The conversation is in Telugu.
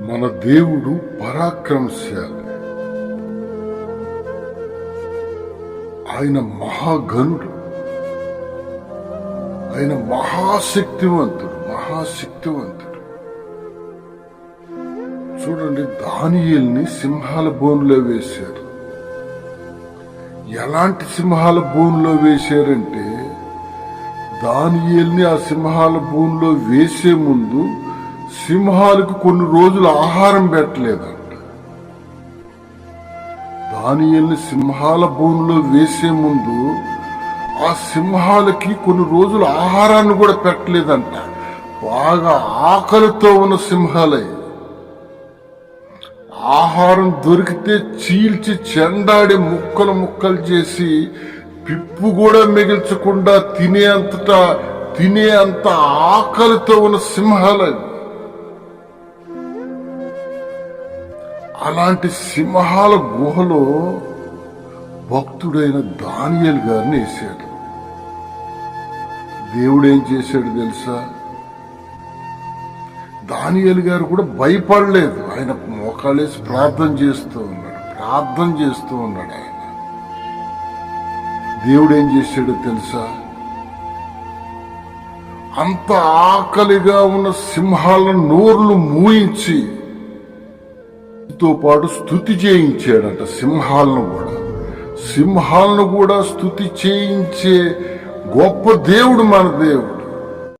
మన దేవుడు పరాక్రమశాలి. ఆయన మహాగనుడు ఆయన మహాశక్తివంతుడు మహాశక్తివంతుడు. చూడండి దానియల్ని సింహాల బోన్లో వేశారు. ఎలాంటి సింహాల బోన్లో వేశారంటే దానియల్ని ఆ సింహాల బోన్లో వేసే ముందు సింహాలకు కొన్ని రోజులు ఆహారం పెట్టలేదంట. దానియల్ని సింహాల భూమిలో వేసే ముందు ఆ సింహాలకి కొన్ని రోజులు ఆహారాన్ని కూడా పెట్టలేదంట. బాగా ఆకలితో ఉన్న సింహాలే. ఆహారం దొరికితే చీల్చి చెండాడి ముక్కలు ముక్కలు చేసి పిప్పు కూడా మిగిల్చకుండా తినే అంతటా తినే అంత ఆకలితో ఉన్న సింహాలవి అలాంటి సింహాల గుహలో భక్తుడైన దానియల్ గారిని వేసాడు. దేవుడు ఏం చేశాడు తెలుసా? దానియల్ గారు కూడా భయపడలేదు. ఆయన మోకాళ్ళేసి ప్రార్థన చేస్తూ ఉన్నాడు ప్రార్థన చేస్తూ ఉన్నాడు ఆయన. దేవుడు ఏం చేశాడో తెలుసా? అంత ఆకలిగా ఉన్న సింహాల నోర్లు మూయించి తో పాటు స్థుతి చేయించాడంట సింహాలను కూడా. సింహాలను కూడా స్థుతి చేయించే గొప్ప దేవుడు మన దేవుడు.